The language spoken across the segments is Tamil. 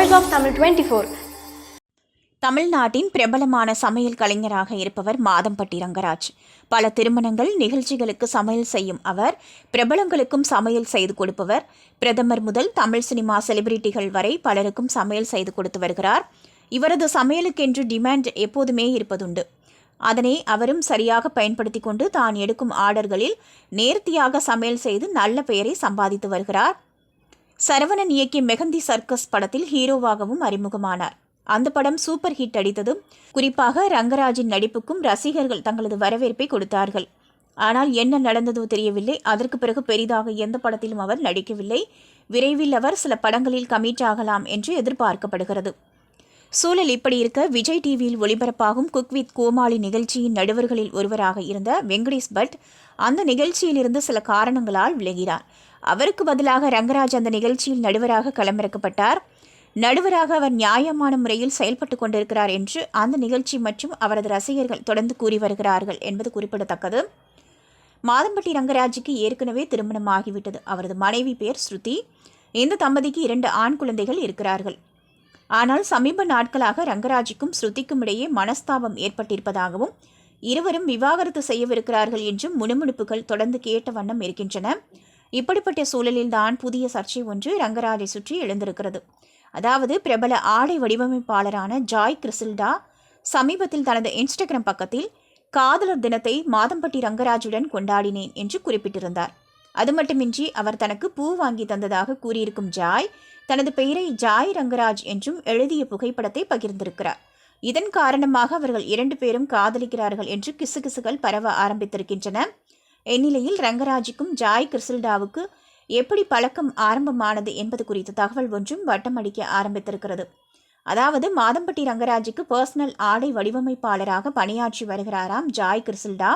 Voice of Tamil twenty four தமிழ்நாட்டின் பிரபலமான சமையல் கலைஞராக இருப்பவர் மாதம்பட்டி ரங்கராஜ். பல திருமணங்கள் நிகழ்ச்சிகளுக்கு சமையல் செய்யும் அவர் பிரபலங்களுக்கும் சமையல் செய்து கொடுப்பவர். பிரதமர் முதல் தமிழ் சினிமா செலிபிரிட்டிகள் வரை பலருக்கும் சமையல் செய்து கொடுத்து வருகிறார். இவரது சமையலுக்கென்று டிமாண்ட் எப்போதுமே இருப்பதுண்டு. அதனை அவரும் சரியாக பயன்படுத்தி கொண்டு தான் எடுக்கும் ஆர்டர்களில் நேர்த்தியாக சமையல் செய்து நல்ல பெயரை சம்பாதித்து வருகிறார். சரவணன் இயக்கிய மெகந்தி சர்க்கஸ் படத்தில் ஹீரோவாகவும் அறிமுகமானார். அந்த படம் சூப்பர் ஹிட் அடித்ததும் குறிப்பாக ரங்கராஜின் நடிப்புக்கும் ரசிகர்கள் தங்களது வரவேற்பை கொடுத்தார்கள். ஆனால் என்ன நடந்ததோ தெரியவில்லை. அதற்கு பிறகு பெரிதாக எந்த படத்திலும் அவர் நடிக்கவில்லை. விரைவில் அவர் சில படங்களில் கமிட் ஆகலாம் என்று எதிர்பார்க்கப்படுகிறது. சூழல் இப்படி இருக்க விஜய் டிவியில் ஒளிபரப்பாகும் குக் வித் கோமாளி நிகழ்ச்சியின் நடுவர்களில் ஒருவராக இருந்த வெங்கடேஷ் பட் அந்த நிகழ்ச்சியிலிருந்து சில காரணங்களால் விலகினார் அவருக்கு பதிலாக ரங்கராஜ் அந்த நிகழ்ச்சியில் நடுவராக களமிறக்கப்பட்டார். நடுவராக அவர் நியாயமான முறையில் செயல்பட்டு கொண்டிருக்கிறார் என்று அந்த நிகழ்ச்சி மற்றும் அவரது ரசிகர்கள் தொடர்ந்து கூறி வருகிறார்கள் என்பது குறிப்பிடத்தக்கது. மாதம்பட்டி ரங்கராஜுக்கு ஏற்கனவே திருமணம் ஆகிவிட்டது. அவரது மனைவி பேர் ஸ்ருதி. இந்த தம்பதிக்கு இரண்டு ஆண் குழந்தைகள் இருக்கிறார்கள். ஆனால் சமீப நாட்களாக ரங்கராஜுக்கும் ஸ்ருதிக்கும் இடையே மனஸ்தாபம் ஏற்பட்டிருப்பதாகவும் இருவரும் விவாகரத்து செய்யவிருக்கிறார்கள் என்றும் முணுமுணுப்புகள் தொடர்ந்து கேட்ட வண்ணம் இருக்கின்றன. இப்படிப்பட்ட சூழலில்தான் புதிய சர்ச்சை ஒன்று ரங்கராஜை சுற்றி எழுந்திருக்கிறது. அதாவது பிரபல ஆடை வடிவமைப்பாளரான ஜாய் கிறிசில்டா சமீபத்தில் தனது இன்ஸ்டாகிராம் பக்கத்தில் காதலர் தினத்தை மாதம்பட்டி ரங்கராஜுடன் கொண்டாடினேன் என்று குறிப்பிட்டிருந்தார். அது மட்டுமின்றி அவர் தனக்கு பூ வாங்கி தந்ததாக கூறியிருக்கும் ஜாய் தனது பெயரை ஜாய் ரங்கராஜ் என்றும் எழுதிய புகைப்படத்தை பகிர்ந்திருக்கிறார். இதன் காரணமாக அவர்கள் இரண்டு பேரும் காதலிக்கிறார்கள் என்று கிசுகிசுகள் பரவ ஆரம்பித்திருக்கின்றன. இந்நிலையில் ரங்கராஜுக்கும் ஜாய் கிறிசில்டாவுக்கு எப்படி பழக்கம் ஆரம்பமானது என்பது குறித்த தகவல் ஒன்றும் வட்டம் அடிக்க ஆரம்பித்திருக்கிறது. அதாவது மாதம்பட்டி ரங்கராஜுக்கு பர்சனல் ஆடை வடிவமைப்பாளராக பணியாற்றி வருகிறாராம் ஜாய் கிறிசில்டா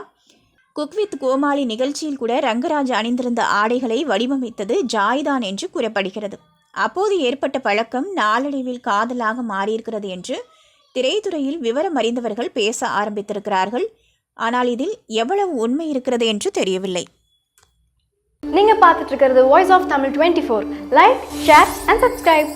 குக் வித் கோமாளி நிகழ்ச்சியில் கூட ரங்கராஜ் அணிந்திருந்த ஆடைகளை வடிவமைத்தது ஜாய்தான் என்று கூறப்படுகிறது. அப்போது ஏற்பட்ட பழக்கம் நாளடைவில் காதலாக மாறியிருக்கிறது என்று திரைத்துறையில் விவரம் அறிந்தவர்கள் பேச ஆரம்பித்திருக்கிறார்கள். ஆனால் இதில் எவ்வளவு உண்மை இருக்கிறது என்று தெரியவில்லை. நீங்கள் பார்த்துட்டு இருக்கிறது voice of Tamil twenty four like share and subscribe